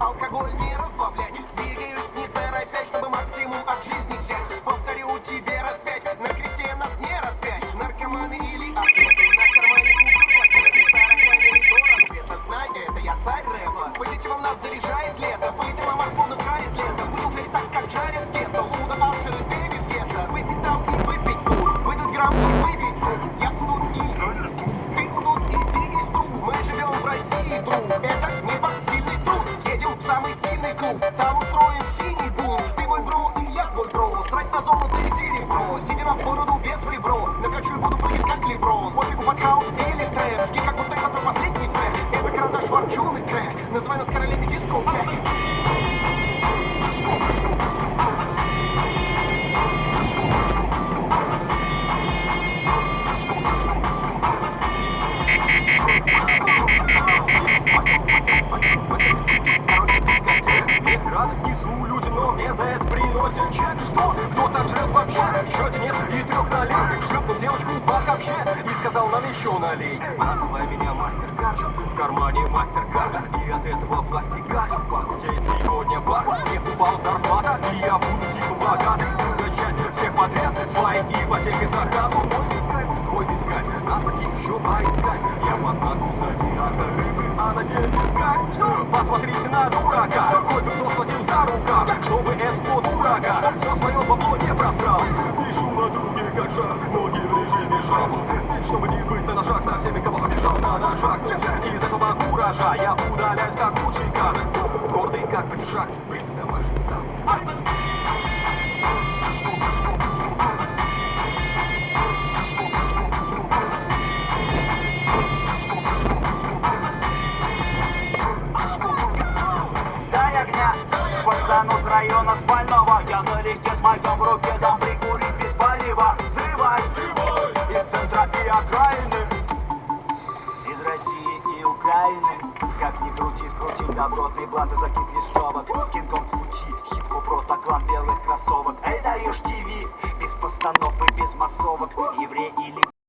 алкоголь не разбавлять Двигаюсь не торопясь, чтобы максимум от жизни взять. Повторю тебе раз пять, на кресте нас не распять. Наркоманы или атлеты, на кармане Тараканы до рассвета, знай, это я царь рэпа Позитивом нас заряжает лето, Марс, словно жарит лето. Мы уже так, как жарят где-то, Луда, Алшер и Дэвид Гетта Выпить там и выпить тут, выдуть грамм и выбить Устроим синий бунт Ты мой бро и я твой бро. Срать на золото и серебро Седина в бороду без ребро. Накачу и буду прыгать как Леброн. Пофигу под хаус или трэп Жги как будто это последний трек Это карандаш ворчун и крэк Называй нас королями дискотеки но мне за это приносят чек. Что? Кто так жрет вообще? В счете нет и трех нулей Шлепнул девочку в вообще и сказал нам еще налей. Называй меня мастер-карт, в кармане мастер-карт И от этого пластика похудеет сегодня бар. Мне упал зарплата, и я буду типа богатый Угощать всех подряд своей ипотекой за хату. Мой вискарь, твой вискарь, нас таких еще поискать. Я познакомился зодиака рыбы, а на деле вискарь. Что? Посмотрите на дурака, какой бы кто схватил за рукав Чтобы экспо дурага, все свое бабло не просрал. Пишу на друге, как шаг, ноги в режиме шафл Ведь чтобы не быть на ножах, со всеми кого обижал на ножах. Из этого куража я удаляюсь как лучший кадр Гордый как падишах, принц домашний там района спального. Я налегке с майком в руке дам прикурить без палева Взрывай, из центра и окраины. Из России и Украины. Как ни крути, скрутим добротный блант и закид листовок. Кинг-Конг в пути, хип-хоп рота, клан белых кроссовок. Эй, даешь ТВ, без постанов и без массовок. Еврей или